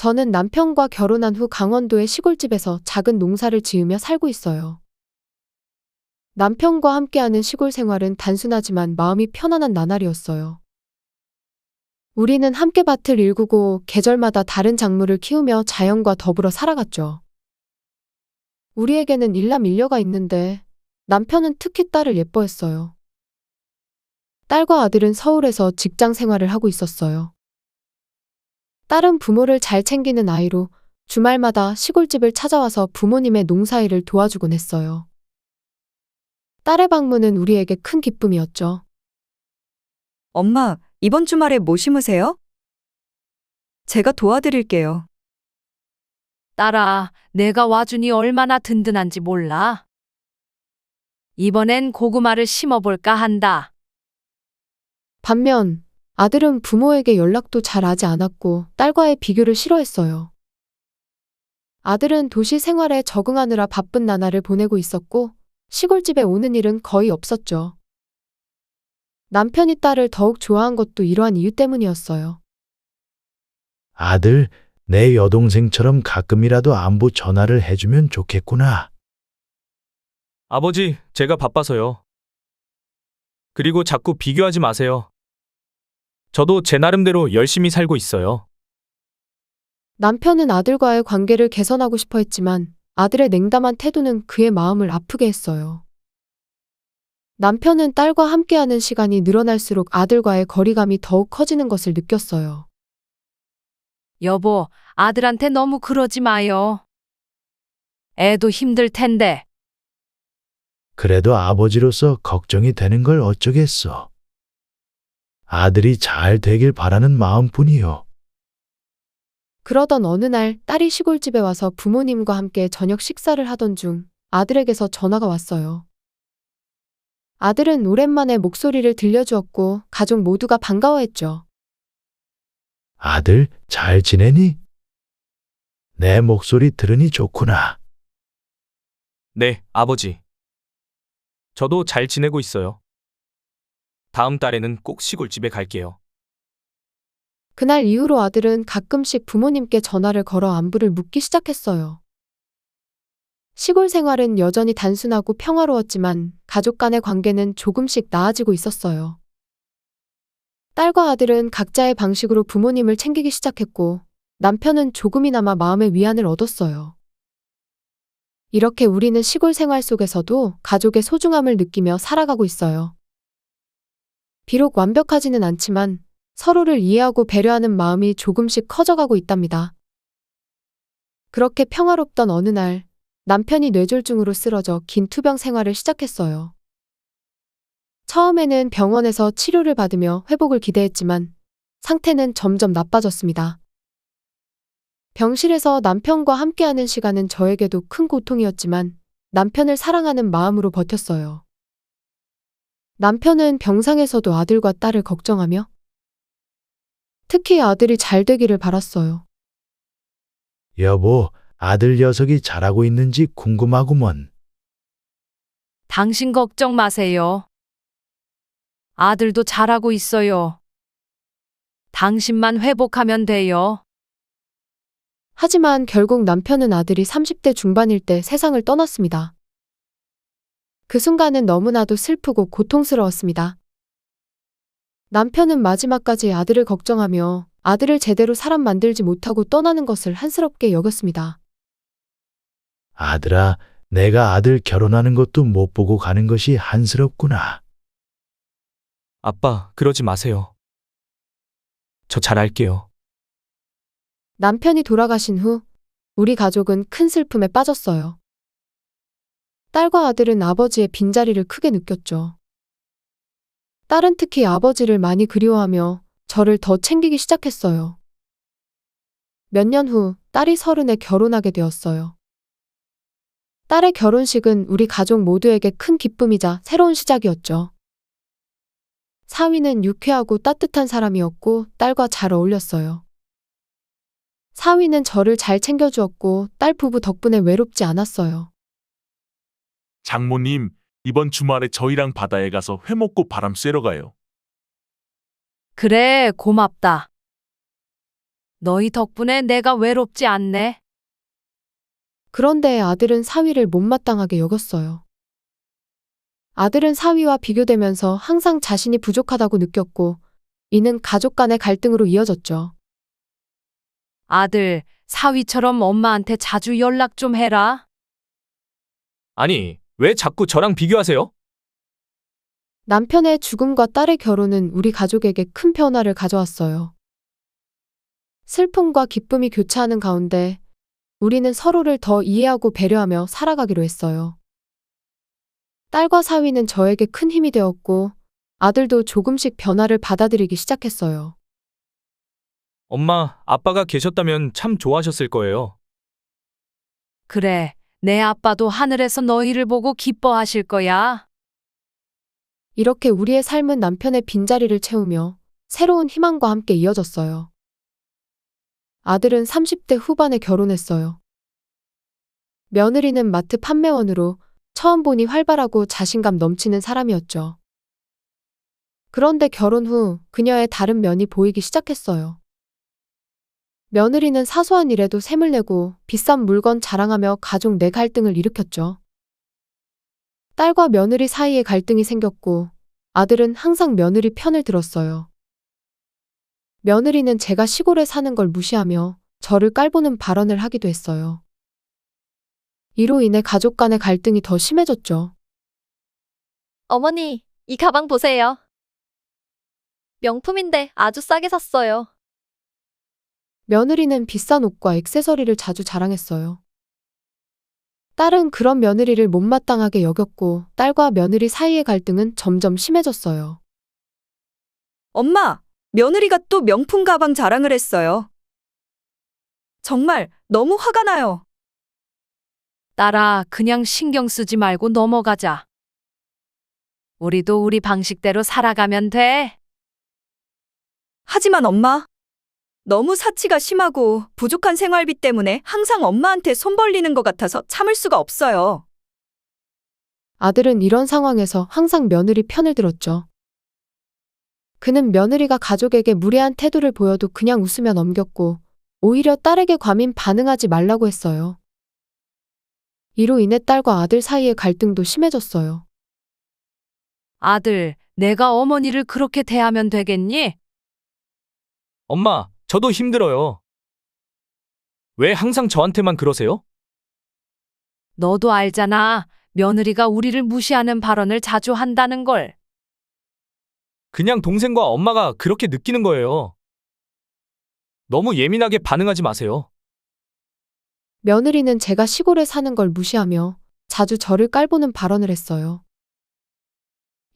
저는 남편과 결혼한 후 강원도의 시골집에서 작은 농사를 지으며 살고 있어요. 남편과 함께하는 시골 생활은 단순하지만 마음이 편안한 나날이었어요. 우리는 함께 밭을 일구고 계절마다 다른 작물을 키우며 자연과 더불어 살아갔죠. 우리에게는 일남 일녀가 있는데 남편은 특히 딸을 예뻐했어요. 딸과 아들은 서울에서 직장 생활을 하고 있었어요. 딸은 부모를 잘 챙기는 아이로 주말마다 시골집을 찾아와서 부모님의 농사일을 도와주곤 했어요. 딸의 방문은 우리에게 큰 기쁨이었죠. 엄마, 이번 주말에 뭐 심으세요? 제가 도와드릴게요. 딸아, 내가 와주니 얼마나 든든한지 몰라. 이번엔 고구마를 심어볼까 한다. 반면 아들은 부모에게 연락도 잘 하지 않았고 딸과의 비교를 싫어했어요. 아들은 도시 생활에 적응하느라 바쁜 나날을 보내고 있었고 시골집에 오는 일은 거의 없었죠. 남편이 딸을 더욱 좋아한 것도 이러한 이유 때문이었어요. 아들, 내 여동생처럼 가끔이라도 안부 전화를 해주면 좋겠구나. 아버지, 제가 바빠서요. 그리고 자꾸 비교하지 마세요. 저도 제 나름대로 열심히 살고 있어요. 남편은 아들과의 관계를 개선하고 싶어 했지만 아들의 냉담한 태도는 그의 마음을 아프게 했어요. 남편은 딸과 함께하는 시간이 늘어날수록 아들과의 거리감이 더욱 커지는 것을 느꼈어요. 여보, 아들한테 너무 그러지 마요. 애도 힘들 텐데. 그래도 아버지로서 걱정이 되는 걸 어쩌겠어. 아들이 잘 되길 바라는 마음뿐이요. 그러던 어느 날 딸이 시골집에 와서 부모님과 함께 저녁 식사를 하던 중 아들에게서 전화가 왔어요. 아들은 오랜만에 목소리를 들려주었고 가족 모두가 반가워했죠. 아들, 잘 지내니? 내 목소리 들으니 좋구나. 네, 아버지. 저도 잘 지내고 있어요. 다음 달에는 꼭 시골집에 갈게요. 그날 이후로 아들은 가끔씩 부모님께 전화를 걸어 안부를 묻기 시작했어요. 시골 생활은 여전히 단순하고 평화로웠지만 가족 간의 관계는 조금씩 나아지고 있었어요. 딸과 아들은 각자의 방식으로 부모님을 챙기기 시작했고 남편은 조금이나마 마음의 위안을 얻었어요. 이렇게 우리는 시골 생활 속에서도 가족의 소중함을 느끼며 살아가고 있어요. 비록 완벽하지는 않지만 서로를 이해하고 배려하는 마음이 조금씩 커져가고 있답니다. 그렇게 평화롭던 어느 날 남편이 뇌졸중으로 쓰러져 긴 투병 생활을 시작했어요. 처음에는 병원에서 치료를 받으며 회복을 기대했지만 상태는 점점 나빠졌습니다. 병실에서 남편과 함께하는 시간은 저에게도 큰 고통이었지만 남편을 사랑하는 마음으로 버텼어요. 남편은 병상에서도 아들과 딸을 걱정하며 특히 아들이 잘 되기를 바랐어요. 여보, 아들 녀석이 잘하고 있는지 궁금하구먼. 당신 걱정 마세요. 아들도 잘하고 있어요. 당신만 회복하면 돼요. 하지만 결국 남편은 아들이 30대 중반일 때 세상을 떠났습니다. 그 순간은 너무나도 슬프고 고통스러웠습니다. 남편은 마지막까지 아들을 걱정하며 아들을 제대로 사람 만들지 못하고 떠나는 것을 한스럽게 여겼습니다. 아들아, 내가 아들 결혼하는 것도 못 보고 가는 것이 한스럽구나. 아빠, 그러지 마세요. 저 잘할게요. 남편이 돌아가신 후 우리 가족은 큰 슬픔에 빠졌어요. 딸과 아들은 아버지의 빈자리를 크게 느꼈죠. 딸은 특히 아버지를 많이 그리워하며 저를 더 챙기기 시작했어요. 몇 년 후 딸이 서른에 결혼하게 되었어요. 딸의 결혼식은 우리 가족 모두에게 큰 기쁨이자 새로운 시작이었죠. 사위는 유쾌하고 따뜻한 사람이었고 딸과 잘 어울렸어요. 사위는 저를 잘 챙겨주었고 딸 부부 덕분에 외롭지 않았어요. 장모님, 이번 주말에 저희랑 바다에 가서 회 먹고 바람 쐬러 가요. 그래, 고맙다. 너희 덕분에 내가 외롭지 않네. 그런데 아들은 사위를 못마땅하게 여겼어요. 아들은 사위와 비교되면서 항상 자신이 부족하다고 느꼈고, 이는 가족 간의 갈등으로 이어졌죠. 아들, 사위처럼 엄마한테 자주 연락 좀 해라. 아니, 왜 자꾸 저랑 비교하세요? 남편의 죽음과 딸의 결혼은 우리 가족에게 큰 변화를 가져왔어요. 슬픔과 기쁨이 교차하는 가운데 우리는 서로를 더 이해하고 배려하며 살아가기로 했어요. 딸과 사위는 저에게 큰 힘이 되었고 아들도 조금씩 변화를 받아들이기 시작했어요. 엄마, 아빠가 계셨다면 참 좋아하셨을 거예요. 그래, 내 아빠도 하늘에서 너희를 보고 기뻐하실 거야. 이렇게 우리의 삶은 남편의 빈자리를 채우며 새로운 희망과 함께 이어졌어요. 아들은 30대 후반에 결혼했어요. 며느리는 마트 판매원으로 처음 보니 활발하고 자신감 넘치는 사람이었죠. 그런데 결혼 후 그녀의 다른 면이 보이기 시작했어요. 며느리는 사소한 일에도 셈을 내고 비싼 물건 자랑하며 가족 내 갈등을 일으켰죠. 딸과 며느리 사이에 갈등이 생겼고 아들은 항상 며느리 편을 들었어요. 며느리는 제가 시골에 사는 걸 무시하며 저를 깔보는 발언을 하기도 했어요. 이로 인해 가족 간의 갈등이 더 심해졌죠. 어머니, 이 가방 보세요. 명품인데 아주 싸게 샀어요. 며느리는 비싼 옷과 액세서리를 자주 자랑했어요. 딸은 그런 며느리를 못마땅하게 여겼고 딸과 며느리 사이의 갈등은 점점 심해졌어요. 엄마, 며느리가 또 명품 가방 자랑을 했어요. 정말 너무 화가 나요. 딸아, 그냥 신경 쓰지 말고 넘어가자. 우리도 우리 방식대로 살아가면 돼. 하지만 엄마, 너무 사치가 심하고 부족한 생활비 때문에 항상 엄마한테 손 벌리는 것 같아서 참을 수가 없어요. 아들은 이런 상황에서 항상 며느리 편을 들었죠. 그는 며느리가 가족에게 무례한 태도를 보여도 그냥 웃으며 넘겼고, 오히려 딸에게 과민 반응하지 말라고 했어요. 이로 인해 딸과 아들 사이의 갈등도 심해졌어요. 아들, 내가 어머니를 그렇게 대하면 되겠니? 엄마, 저도 힘들어요. 왜 항상 저한테만 그러세요? 너도 알잖아. 며느리가 우리를 무시하는 발언을 자주 한다는 걸. 그냥 동생과 엄마가 그렇게 느끼는 거예요. 너무 예민하게 반응하지 마세요. 며느리는 제가 시골에 사는 걸 무시하며 자주 저를 깔보는 발언을 했어요.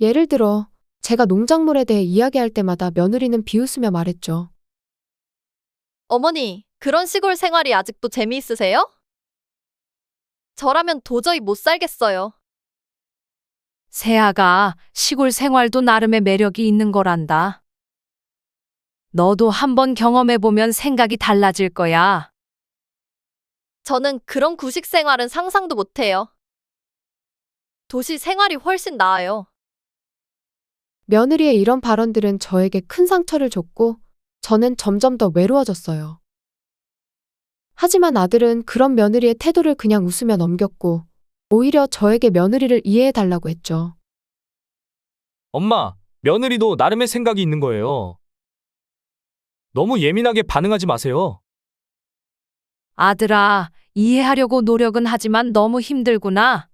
예를 들어, 제가 농작물에 대해 이야기할 때마다 며느리는 비웃으며 말했죠. 어머니, 그런 시골 생활이 아직도 재미있으세요? 저라면 도저히 못 살겠어요. 세아가 시골 생활도 나름의 매력이 있는 거란다. 너도 한번 경험해보면 생각이 달라질 거야. 저는 그런 구식 생활은 상상도 못해요. 도시 생활이 훨씬 나아요. 며느리의 이런 발언들은 저에게 큰 상처를 줬고, 저는 점점 더 외로워졌어요. 하지만 아들은 그런 며느리의 태도를 그냥 웃으며 넘겼고, 오히려 저에게 며느리를 이해해달라고 했죠. 엄마, 며느리도 나름의 생각이 있는 거예요. 너무 예민하게 반응하지 마세요. 아들아, 이해하려고 노력은 하지만 너무 힘들구나.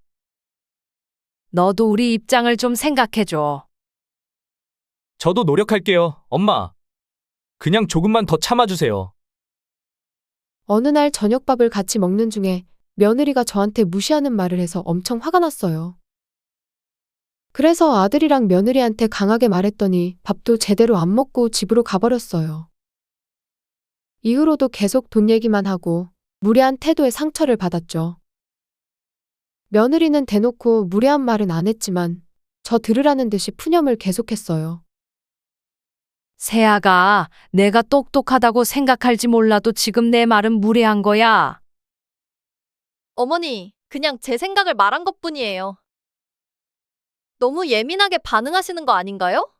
너도 우리 입장을 좀 생각해줘. 저도 노력할게요, 엄마. 그냥 조금만 더 참아주세요. 어느 날 저녁밥을 같이 먹는 중에 며느리가 저한테 무시하는 말을 해서 엄청 화가 났어요. 그래서 아들이랑 며느리한테 강하게 말했더니 밥도 제대로 안 먹고 집으로 가버렸어요. 이후로도 계속 돈 얘기만 하고 무례한 태도에 상처를 받았죠. 며느리는 대놓고 무례한 말은 안 했지만 저 들으라는 듯이 푸념을 계속했어요. 세아가 내가 똑똑하다고 생각할지 몰라도 지금 내 말은 무례한 거야. 어머니, 그냥 제 생각을 말한 것 뿐이에요. 너무 예민하게 반응하시는 거 아닌가요?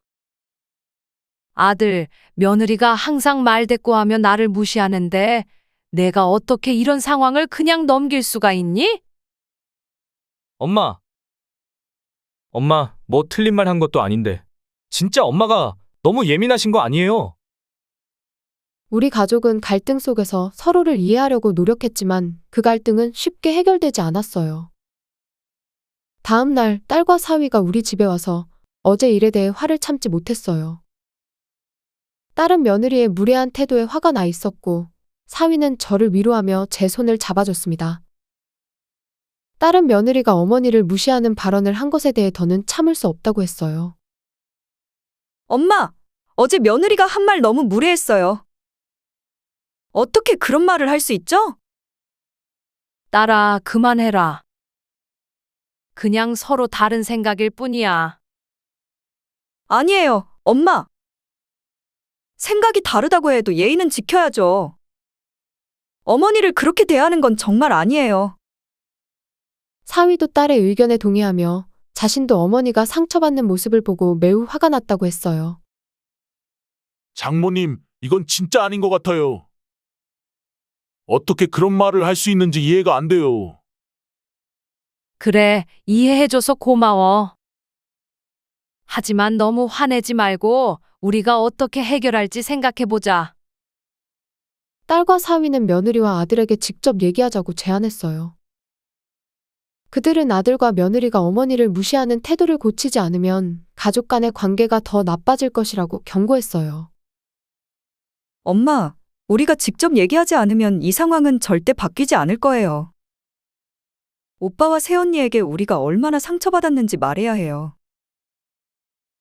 아들, 며느리가 항상 말 대꾸하며 나를 무시하는데 내가 어떻게 이런 상황을 그냥 넘길 수가 있니? 엄마. 엄마, 뭐 틀린 말 한 것도 아닌데. 진짜 엄마가 너무 예민하신 거 아니에요? 우리 가족은 갈등 속에서 서로를 이해하려고 노력했지만 그 갈등은 쉽게 해결되지 않았어요. 다음 날 딸과 사위가 우리 집에 와서 어제 일에 대해 화를 참지 못했어요. 딸은 며느리의 무례한 태도에 화가 나 있었고 사위는 저를 위로하며 제 손을 잡아줬습니다. 딸은 며느리가 어머니를 무시하는 발언을 한 것에 대해 더는 참을 수 없다고 했어요. 엄마, 어제 며느리가 한 말 너무 무례했어요. 어떻게 그런 말을 할 수 있죠? 딸아, 그만해라. 그냥 서로 다른 생각일 뿐이야. 아니에요, 엄마. 생각이 다르다고 해도 예의는 지켜야죠. 어머니를 그렇게 대하는 건 정말 아니에요. 사위도 딸의 의견에 동의하며 자신도 어머니가 상처받는 모습을 보고 매우 화가 났다고 했어요. 장모님, 이건 진짜 아닌 것 같아요. 어떻게 그런 말을 할 수 있는지 이해가 안 돼요. 그래, 이해해줘서 고마워. 하지만 너무 화내지 말고 우리가 어떻게 해결할지 생각해보자. 딸과 사위는 며느리와 아들에게 직접 얘기하자고 제안했어요. 그들은 아들과 며느리가 어머니를 무시하는 태도를 고치지 않으면 가족 간의 관계가 더 나빠질 것이라고 경고했어요. 엄마, 우리가 직접 얘기하지 않으면 이 상황은 절대 바뀌지 않을 거예요. 오빠와 새언니에게 우리가 얼마나 상처받았는지 말해야 해요.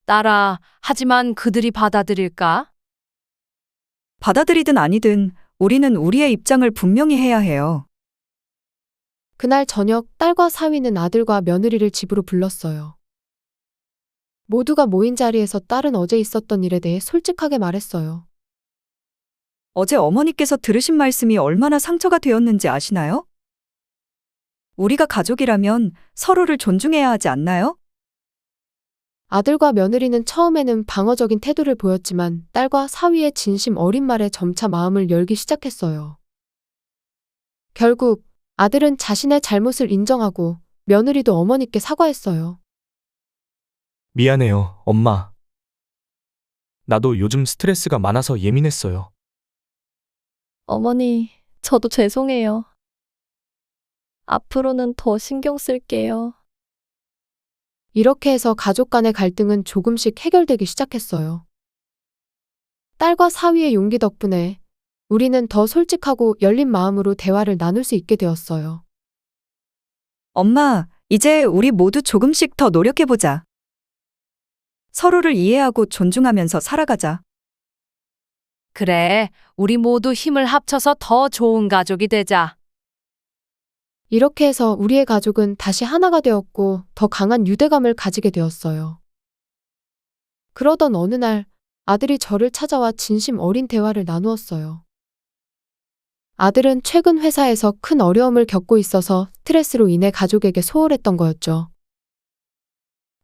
딸아, 하지만 그들이 받아들일까? 받아들이든 아니든 우리는 우리의 입장을 분명히 해야 해요. 그날 저녁 딸과 사위는 아들과 며느리를 집으로 불렀어요. 모두가 모인 자리에서 딸은 어제 있었던 일에 대해 솔직하게 말했어요. 어제 어머니께서 들으신 말씀이 얼마나 상처가 되었는지 아시나요? 우리가 가족이라면 서로를 존중해야 하지 않나요? 아들과 며느리는 처음에는 방어적인 태도를 보였지만 딸과 사위의 진심 어린 말에 점차 마음을 열기 시작했어요. 결국 아들은 자신의 잘못을 인정하고 며느리도 어머니께 사과했어요. 미안해요, 엄마. 나도 요즘 스트레스가 많아서 예민했어요. 어머니, 저도 죄송해요. 앞으로는 더 신경 쓸게요. 이렇게 해서 가족 간의 갈등은 조금씩 해결되기 시작했어요. 딸과 사위의 용기 덕분에 우리는 더 솔직하고 열린 마음으로 대화를 나눌 수 있게 되었어요. 엄마, 이제 우리 모두 조금씩 더 노력해보자. 서로를 이해하고 존중하면서 살아가자. 그래, 우리 모두 힘을 합쳐서 더 좋은 가족이 되자. 이렇게 해서 우리의 가족은 다시 하나가 되었고 더 강한 유대감을 가지게 되었어요. 그러던 어느 날 아들이 저를 찾아와 진심 어린 대화를 나누었어요. 아들은 최근 회사에서 큰 어려움을 겪고 있어서 스트레스로 인해 가족에게 소홀했던 거였죠.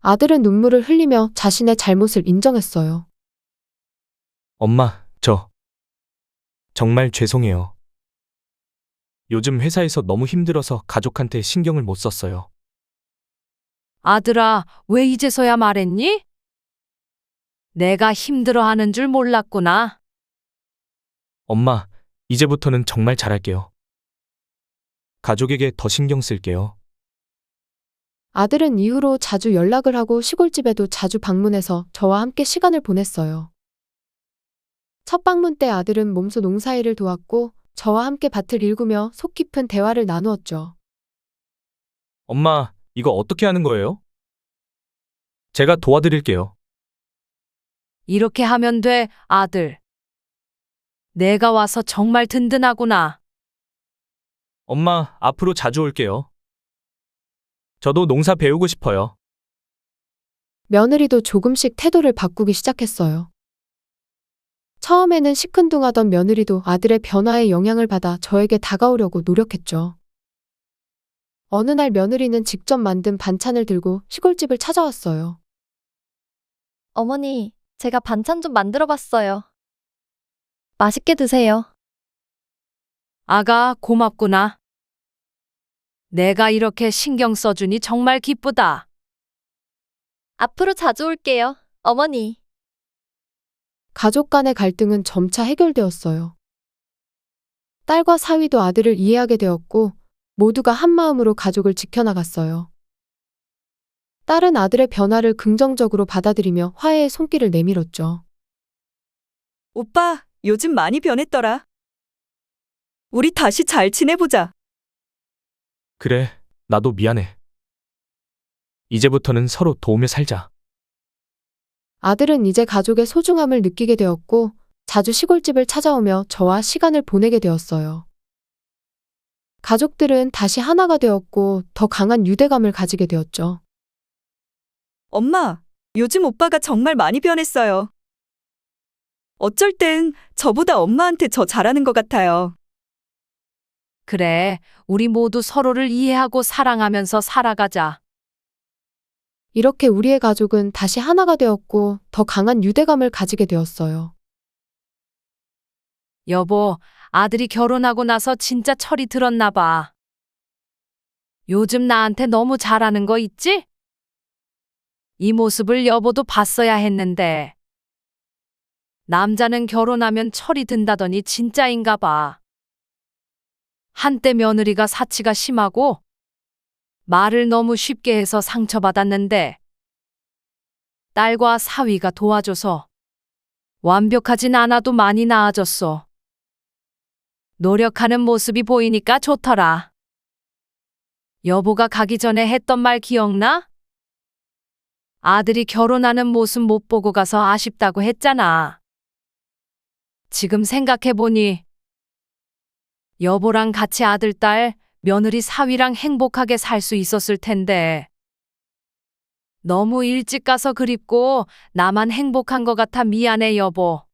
아들은 눈물을 흘리며 자신의 잘못을 인정했어요. 엄마, 저 정말 죄송해요. 요즘 회사에서 너무 힘들어서 가족한테 신경을 못 썼어요. 아들아, 왜 이제서야 말했니? 내가 힘들어하는 줄 몰랐구나. 엄마, 이제부터는 정말 잘할게요. 가족에게 더 신경 쓸게요. 아들은 이후로 자주 연락을 하고 시골집에도 자주 방문해서 저와 함께 시간을 보냈어요. 첫 방문 때 아들은 몸소 농사일을 도왔고 저와 함께 밭을 일구며 속 깊은 대화를 나누었죠. 엄마, 이거 어떻게 하는 거예요? 제가 도와드릴게요. 이렇게 하면 돼, 아들. 내가 와서 정말 든든하구나. 엄마, 앞으로 자주 올게요. 저도 농사 배우고 싶어요. 며느리도 조금씩 태도를 바꾸기 시작했어요. 처음에는 시큰둥하던 며느리도 아들의 변화에 영향을 받아 저에게 다가오려고 노력했죠. 어느 날 며느리는 직접 만든 반찬을 들고 시골집을 찾아왔어요. 어머니, 제가 반찬 좀 만들어 봤어요. 맛있게 드세요. 아가, 고맙구나. 내가 이렇게 신경 써주니 정말 기쁘다. 앞으로 자주 올게요. 어머니. 가족 간의 갈등은 점차 해결되었어요. 딸과 사위도 아들을 이해하게 되었고 모두가 한마음으로 가족을 지켜나갔어요. 딸은 아들의 변화를 긍정적으로 받아들이며 화해의 손길을 내밀었죠. 오빠, 요즘 많이 변했더라. 우리 다시 잘 지내보자. 그래, 나도 미안해. 이제부터는 서로 도우며 살자. 아들은 이제 가족의 소중함을 느끼게 되었고 자주 시골집을 찾아오며 저와 시간을 보내게 되었어요. 가족들은 다시 하나가 되었고 더 강한 유대감을 가지게 되었죠. 엄마, 요즘 오빠가 정말 많이 변했어요. 어쩔 땐 저보다 엄마한테 저 잘하는 것 같아요. 그래, 우리 모두 서로를 이해하고 사랑하면서 살아가자. 이렇게 우리의 가족은 다시 하나가 되었고 더 강한 유대감을 가지게 되었어요. 여보, 아들이 결혼하고 나서 진짜 철이 들었나 봐. 요즘 나한테 너무 잘하는 거 있지? 이 모습을 여보도 봤어야 했는데. 남자는 결혼하면 철이 든다더니 진짜인가 봐. 한때 며느리가 사치가 심하고 말을 너무 쉽게 해서 상처받았는데 딸과 사위가 도와줘서 완벽하진 않아도 많이 나아졌어. 노력하는 모습이 보이니까 좋더라. 여보가 가기 전에 했던 말 기억나? 아들이 결혼하는 모습 못 보고 가서 아쉽다고 했잖아. 지금 생각해보니 여보랑 같이 아들, 딸, 며느리 사위랑 행복하게 살 수 있었을 텐데. 너무 일찍 가서 그립고 나만 행복한 것 같아 미안해, 여보.